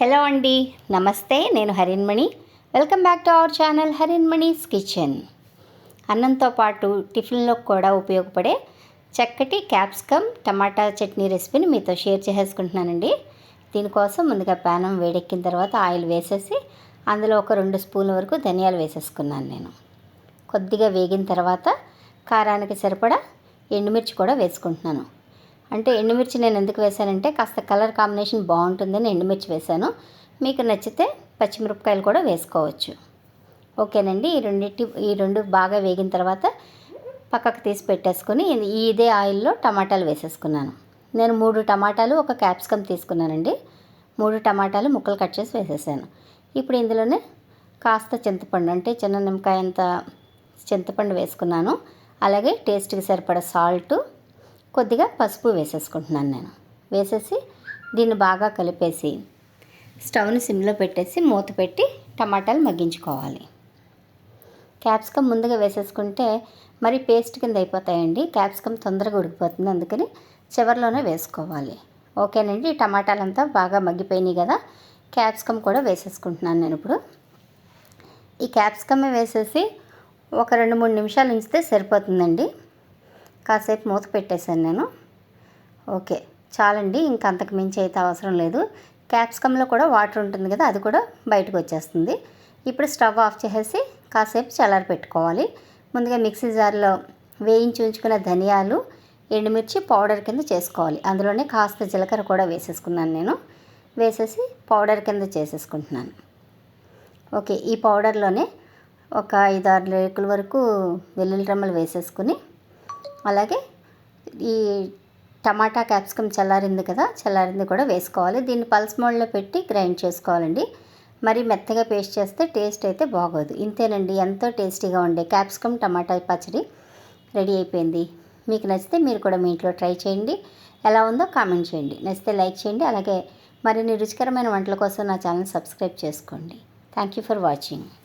Hello అండి నమస్తే నేను Harinmani welcome back to our channel Harinmani's kitchen. అన్నంతో పాటు టిఫిన్లో కూడా ఉపయోగపడే చక్కటి క్యాప్సికమ్ టమాటా చట్నీ రెసిపీని మీతో షేర్ చేసేసుకుంటున్నానండి. దీనికోసం ముందుగా ప్యానం వేడెక్కిన తర్వాత ఆయిల్ వేసేసి అందులో ఒక రెండు స్పూన్ల వరకు ధనియాలు వేసేసుకున్నాను నేను. కొద్దిగా వేగిన తర్వాత కారానికి సరిపడా ఎండుమిర్చి కూడా వేసుకుంటున్నాను. అంటే ఎండుమిర్చి నేను ఎందుకు వేశానంటే కాస్త కలర్ కాంబినేషన్ బాగుంటుందని ఎండుమిర్చి వేశాను. మీకు నచ్చితే పచ్చిమిరపకాయలు కూడా వేసుకోవచ్చు. ఓకేనండి. ఈ రెండింటి ఈ రెండు బాగా వేగిన తర్వాత పక్కకు తీసి పెట్టేసుకొని ఇదే ఆయిల్లో టమాటాలు వేసేసుకున్నాను. నేను మూడు టమాటాలు ఒక క్యాప్సికమ్ తీసుకున్నానండి. మూడు టమాటాలు ముక్కలు కట్ చేసి వేసేసాను. ఇప్పుడు ఇందులోనే కాస్త చింతపండు అంటే చిన్న నిమ్మకాయ అంత చింతపండు వేసుకున్నాను. అలాగే టేస్ట్కి సరిపడా సాల్టు కొద్దిగా పసుపు వేసేసుకుంటున్నాను నేను. వేసేసి దీన్ని బాగా కలిపేసి స్టవ్ని సిమ్లో పెట్టేసి మూత పెట్టి టమాటాలు మగ్గించుకోవాలి. క్యాప్సికమ్ ముందుగా వేసేసుకుంటే మరి పేస్ట్ కింద అయిపోతాయండి. క్యాప్సికమ్ తొందరగా ఉడికిపోతుంది. అందుకని చివరిలోనే వేసుకోవాలి. ఓకేనండి? టమాటాలంతా బాగా మగ్గిపోయినాయి కదా? క్యాప్సికమ్ కూడా వేసేసుకుంటున్నాను నేను ఇప్పుడు. ఈ క్యాప్సికమ్ వేసేసి ఒక రెండు మూడు నిమిషాలు ఉంచితే సరిపోతుందండి. కాసేపు మూత పెట్టేశాను నేను. ఓకే చాలండి ఇంక అంతకు మించి అయితే అవసరం లేదు. క్యాప్సికంలో కూడా వాటర్ ఉంటుంది కదా అది కూడా బయటకు వచ్చేస్తుంది. ఇప్పుడు స్టవ్ ఆఫ్ చేసేసి కాసేపు చల్లారి పెట్టుకోవాలి. ముందుగా మిక్సీ జార్లో వేయించి ఉంచుకున్న ధనియాలు ఎండుమిర్చి పౌడర్ కింద చేసుకోవాలి. అందులోనే కాస్త జీలకర్ర కూడా వేసేసుకున్నాను నేను. వేసేసి పౌడర్ కింద చేసేసుకుంటున్నాను. ఓకే ఈ పౌడర్లోనే ఒక ఐదు ఆరు రేకుల వరకు వెల్లుల్లి రమ్మలు వేసేసుకుని అలాగే ఈ టమాటా క్యాప్సికమ్ చల్లారింది కదా చల్లారింది కూడా వేసుకోవాలి. దీన్ని పల్స్ మోడ్లో పెట్టి గ్రైండ్ చేసుకోవాలండి. మరి మెత్తగా పేస్ట్ చేస్తే టేస్ట్ అయితే బాగోదు. ఇంతేనండి ఎంతో టేస్టీగా ఉండే క్యాప్సికమ్ టమాటా పచ్చడి రెడీ అయిపోయింది. మీకు నచ్చితే మీరు కూడా మీ ఇంట్లో ట్రై చేయండి. ఎలా ఉందో కామెంట్ చేయండి. నచ్చితే లైక్ చేయండి. అలాగే మరిన్ని రుచికరమైన వంటల కోసం నా ఛానల్ సబ్స్క్రైబ్ చేసుకోండి. Thank you for watching